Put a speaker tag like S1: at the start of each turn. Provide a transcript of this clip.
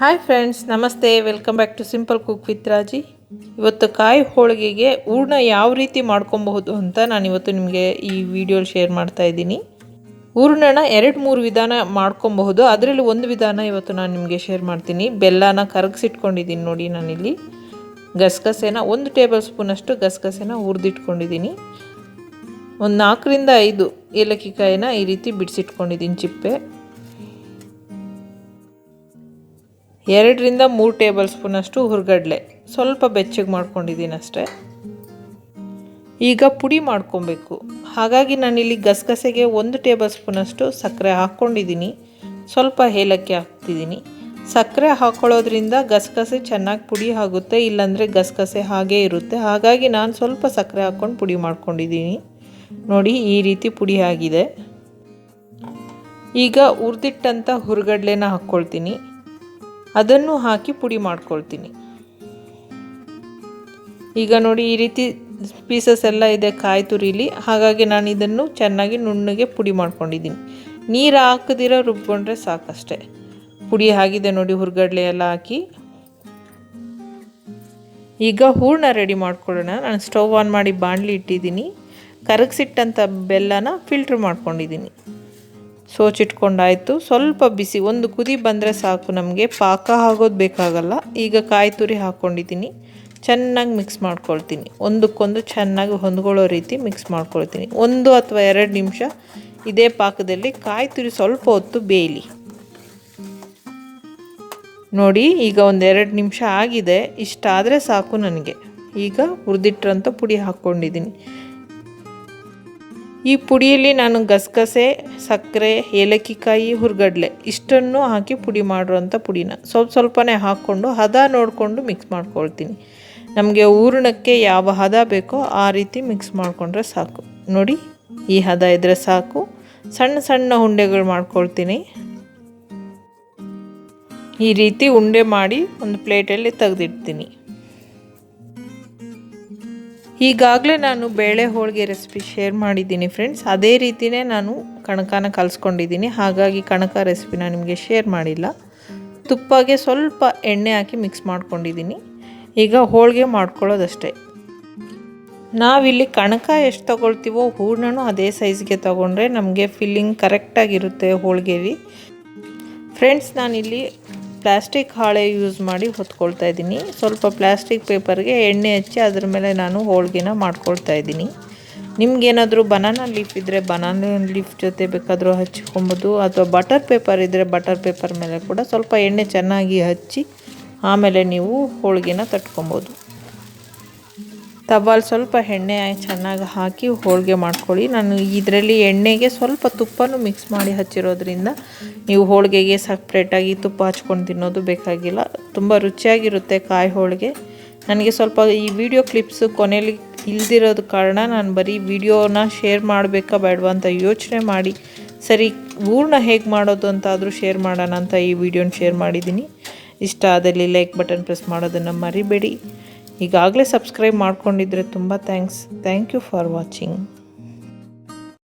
S1: Hi friends ನಮಸ್ತೆ. Welcome back to Simple Cook with Raji ಇವತ್ತು ಕಾಯಿ ಹೋಳಿಗೆಗೆ ಹೂರ್ಣ ಯಾವ ರೀತಿ ಮಾಡ್ಕೊಬಹುದು ಅಂತ ನಾನು ಇವತ್ತು ನಿಮಗೆ ಈ ವಿಡಿಯೋಲಿ ಶೇರ್ ಮಾಡ್ತಾ ಇದ್ದೀನಿ. ಹೂರ್ಣನ ಎರಡು ಮೂರು ವಿಧಾನ ಮಾಡ್ಕೊಬಹುದು. ಅದರಲ್ಲಿ ಒಂದು ವಿಧಾನ ಇವತ್ತು ನಾನು ನಿಮಗೆ ಶೇರ್ ಮಾಡ್ತೀನಿ. ಬೆಲ್ಲನ ಕರಗಿಸಿಟ್ಕೊಂಡಿದ್ದೀನಿ ನೋಡಿ ನಾನಿಲ್ಲಿ. ಗಸಗಸೆನ ಒಂದು ಟೇಬಲ್ ಸ್ಪೂನಷ್ಟು ಗಸಗಸೆನ ಹುರಿದಿಟ್ಕೊಂಡಿದ್ದೀನಿ. ಒಂದು ನಾಲ್ಕರಿಂದ ಐದು ಏಲಕ್ಕಿ ಕಾಯಿನ ಈ ರೀತಿ ಬಿಡಿಸಿಟ್ಕೊಂಡಿದ್ದೀನಿ ಚಿಪ್ಪೆ. ಎರಡರಿಂದ ಮೂರು ಟೇಬಲ್ ಸ್ಪೂನಷ್ಟು ಹುರ್ಗಡ್ಲೆ. ಸ್ವಲ್ಪ ಬೆಚ್ಚಗೆ ಮಾಡ್ಕೊಂಡಿದ್ದೀನಿ ಅಷ್ಟೇ. ಈಗ ಪುಡಿ ಮಾಡ್ಕೊಬೇಕು. ಹಾಗಾಗಿ ನಾನಿಲ್ಲಿ ಗಸಗಸೆಗೆ ಒಂದು ಟೇಬಲ್ ಸ್ಪೂನಷ್ಟು ಸಕ್ಕರೆ ಹಾಕ್ಕೊಂಡಿದ್ದೀನಿ ಸ್ವಲ್ಪ ಏಲಕ್ಕಿ ಹಾಕ್ತಿದ್ದೀನಿ ಸಕ್ಕರೆ ಹಾಕ್ಕೊಳ್ಳೋದ್ರಿಂದ ಗಸಗಸೆ ಚೆನ್ನಾಗಿ ಪುಡಿ ಆಗುತ್ತೆ, ಇಲ್ಲಾಂದರೆ ಗಸಗಸೆ ಹಾಗೇ ಇರುತ್ತೆ. ಹಾಗಾಗಿ ನಾನು ಸ್ವಲ್ಪ ಸಕ್ಕರೆ ಹಾಕ್ಕೊಂಡು ಪುಡಿ ಮಾಡ್ಕೊಂಡಿದ್ದೀನಿ ನೋಡಿ, ಈ ರೀತಿ ಪುಡಿ ಆಗಿದೆ. ಈಗ ಹುರಿದಿಟ್ಟಂಥ ಹುರ್ಗಡ್ಲೆನ ಹಾಕ್ಕೊಳ್ತೀನಿ. ಅದನ್ನು ಹಾಕಿ ಪುಡಿ ಮಾಡ್ಕೊಳ್ತೀನಿ. ಈಗ ನೋಡಿ ಈ ರೀತಿ ಪೀಸಸ್ ಎಲ್ಲ ಇದೆ ಕಾಯಿ ತುರಿಲಿ. ಹಾಗಾಗಿ ನಾನು ಇದನ್ನು ಚೆನ್ನಾಗಿ ನುಣ್ಣಗೆ ಪುಡಿ ಮಾಡ್ಕೊಂಡಿದ್ದೀನಿ. ನೀರು ಹಾಕದಿರೋ ರುಬ್ಬಿಕೊಂಡ್ರೆ ಸಾಕಷ್ಟೆ. ಪುಡಿ ಆಗಿದೆ ನೋಡಿ ಹುರ್ಗಡ್ಲೆ ಎಲ್ಲ ಹಾಕಿ. ಈಗ ಹೂರ್ಣ ರೆಡಿ ಮಾಡ್ಕೊಳ್ಳೋಣ. ನಾನು ಸ್ಟವ್ ಆನ್ ಮಾಡಿ ಬಾಣಲಿ ಇಟ್ಟಿದ್ದೀನಿ. ಕರಗಿಸಿಟ್ಟಂಥ ಬೆಲ್ಲನ ಫಿಲ್ಟ್ರ್ ಮಾಡ್ಕೊಂಡಿದ್ದೀನಿ. ಸೋಚಿಟ್ಕೊಂಡಾಯಿತು. ಸ್ವಲ್ಪ ಬಿಸಿ, ಒಂದು ಕುದಿ ಬಂದರೆ ಸಾಕು ನಮಗೆ. ಪಾಕ ಆಗೋದು ಬೇಕಾಗಲ್ಲ. ಈಗ ಕಾಯಿ ತುರಿ ಹಾಕ್ಕೊಂಡಿದ್ದೀನಿ ಚೆನ್ನಾಗಿ ಮಿಕ್ಸ್ ಮಾಡ್ಕೊಳ್ತೀನಿ. ಒಂದಕ್ಕೊಂದು ಚೆನ್ನಾಗಿ ಹೊಂದ್ಕೊಳ್ಳೋ ರೀತಿ ಮಿಕ್ಸ್ ಮಾಡ್ಕೊಳ್ತೀನಿ. ಒಂದು ಅಥವಾ ಎರಡು ನಿಮಿಷ ಇದೇ ಪಾಕದಲ್ಲಿ ಕಾಯಿ ತುರಿ ಸ್ವಲ್ಪ ಹೊತ್ತು ಬೇಯಲಿ. ನೋಡಿ, ಈಗ ಒಂದು ಎರಡು ನಿಮಿಷ ಆಗಿದೆ. ಇಷ್ಟಾದರೆ ಸಾಕು ನನಗೆ. ಈಗ ಹುರಿದಿಟ್ಟರಂತ ಪುಡಿ ಹಾಕ್ಕೊಂಡಿದ್ದೀನಿ ಈ ಪುಡಿಯಲ್ಲಿ ನಾನು ಗಸಗಸೆ, ಸಕ್ಕರೆ, ಏಲಕ್ಕಿಕಾಯಿ, ಹುರ್ಗಡ್ಲೆ ಇಷ್ಟನ್ನು ಹಾಕಿ ಪುಡಿ ಮಾಡಿರೋಂಥ ಪುಡಿನ. ಸ್ವಲ್ಪ ಸ್ವಲ್ಪನೇ ಹಾಕ್ಕೊಂಡು ಹದ ನೋಡಿಕೊಂಡು ಮಿಕ್ಸ್ ಮಾಡ್ಕೊಳ್ತೀನಿ. ನಮಗೆ ಹೂರಣಕ್ಕೆ ಯಾವ ಹದ ಬೇಕೋ ಆ ರೀತಿ ಮಿಕ್ಸ್ ಮಾಡಿಕೊಂಡ್ರೆ ಸಾಕು. ನೋಡಿ, ಈ ಹದ ಇದ್ದರೆ ಸಾಕು. ಸಣ್ಣ ಸಣ್ಣ ಉಂಡೆಗಳು ಮಾಡ್ಕೊಳ್ತೀನಿ. ಈ ರೀತಿ ಉಂಡೆ ಮಾಡಿ ಒಂದು ಪ್ಲೇಟಲ್ಲಿ ತೆಗೆದಿಡ್ತೀನಿ. ಈಗಾಗಲೇ ನಾನು ಬೇಳೆ ಹೋಳಿಗೆ ರೆಸಿಪಿ ಶೇರ್ ಮಾಡಿದ್ದೀನಿ ಫ್ರೆಂಡ್ಸ್ ಅದೇ ರೀತಿಯೇ ನಾನು ಕಣಕನ ಕಲಿಸ್ಕೊಂಡಿದ್ದೀನಿ. ಹಾಗಾಗಿ ಕಣಕ ರೆಸಿಪಿನ ನಿಮಗೆ ಶೇರ್ ಮಾಡಿಲ್ಲ. ತುಪ್ಪಗೆ ಸ್ವಲ್ಪ ಎಣ್ಣೆ ಹಾಕಿ ಮಿಕ್ಸ್ ಮಾಡ್ಕೊಂಡಿದ್ದೀನಿ. ಈಗ ಹೋಳಿಗೆ ಮಾಡ್ಕೊಳ್ಳೋದಷ್ಟೇ. ನಾವಿಲ್ಲಿ ಕಣಕ ಎಷ್ಟು ತೊಗೊಳ್ತೀವೋ ಹೂರ್ಣನೂ ಅದೇ ಸೈಜ್ಗೆ ತೊಗೊಂಡ್ರೆ ನಮಗೆ ಫಿಲ್ಲಿಂಗ್ ಕರೆಕ್ಟಾಗಿರುತ್ತೆ ಹೋಳಿಗೆವಿ ಫ್ರೆಂಡ್ಸ್ ನಾನಿಲ್ಲಿ ಪ್ಲಾಸ್ಟಿಕ್ ಹಾಳೆ ಯೂಸ್ ಮಾಡಿ ಹೊತ್ಕೊಳ್ತಾ ಇದ್ದೀನಿ. ಸ್ವಲ್ಪ ಪ್ಲಾಸ್ಟಿಕ್ ಪೇಪರ್ಗೆ ಎಣ್ಣೆ ಹಚ್ಚಿ ಅದ್ರ ಮೇಲೆ ನಾನು ಹೋಳಿಗೆನ ಮಾಡ್ಕೊಳ್ತಾ ಇದ್ದೀನಿ. ನಿಮ್ಗೇನಾದರೂ ಬನಾನಾ ಲೀಫ್ ಇದ್ದರೆ ಬನಾನಾ ಲೀಫ್ ಜೊತೆ ಬೇಕಾದರೂ ಹಚ್ಕೊಬೋದು ಅಥವಾ ಬಟರ್ ಪೇಪರ್ ಇದ್ದರೆ ಬಟರ್ ಪೇಪರ್ ಮೇಲೆ ಕೂಡ ಸ್ವಲ್ಪ ಎಣ್ಣೆ ಚೆನ್ನಾಗಿ ಹಚ್ಚಿ ಆಮೇಲೆ ನೀವು ಹೋಳಿಗೆನ ತಟ್ಕೊಬೋದು. ತವಾಲ್ ಸ್ವಲ್ಪ ಎಣ್ಣೆ ಚೆನ್ನಾಗಿ ಹಾಕಿ ಹೋಳಿಗೆ ಮಾಡ್ಕೊಳ್ಳಿ. ನಾನು ಇದರಲ್ಲಿ ಎಣ್ಣೆಗೆ ಸ್ವಲ್ಪ ತುಪ್ಪನೂ ಮಿಕ್ಸ್ ಮಾಡಿ ಹಚ್ಚಿರೋದ್ರಿಂದ ನೀವು ಹೋಳಿಗೆಗೆ ಸಪ್ರೇಟಾಗಿ ತುಪ್ಪ ಹಚ್ಕೊಂಡು ತಿನ್ನೋದು ಬೇಕಾಗಿಲ್ಲ. ತುಂಬ ರುಚಿಯಾಗಿರುತ್ತೆ ಕಾಯಿ ಹೋಳಿಗೆ. ನನಗೆ ಸ್ವಲ್ಪ ಈ ವಿಡಿಯೋ ಕ್ಲಿಪ್ಸು ಕೊನೆಯಲ್ಲಿ ಇಲ್ದಿರೋದು ಕಾರಣ ನಾನು ಬರೀ ವಿಡಿಯೋನ ಶೇರ್ ಮಾಡಬೇಕಾ ಬೇಡವಾ ಅಂತ ಯೋಚನೆ ಮಾಡಿ. ಸರಿ ಪೂರ್ಣ ಹೇಗೆ ಮಾಡೋದು ಅಂತಾದರೂ ಶೇರ್ ಮಾಡೋಣ ಅಂತ ಈ ವಿಡಿಯೋನ ಶೇರ್ ಮಾಡಿದ್ದೀನಿ. ಇಷ್ಟ ಆದಲ್ಲಿ ಲೈಕ್ ಬಟನ್ ಪ್ರೆಸ್ ಮಾಡೋದನ್ನು ಮರಿಬೇಡಿ. ಈಗಾಗಲೇ ಸಬ್ಸ್ಕ್ರೈಬ್ ಮಾಡ್ಕೊಂಡಿದ್ರೆ ತುಂಬ thanks thank you for watching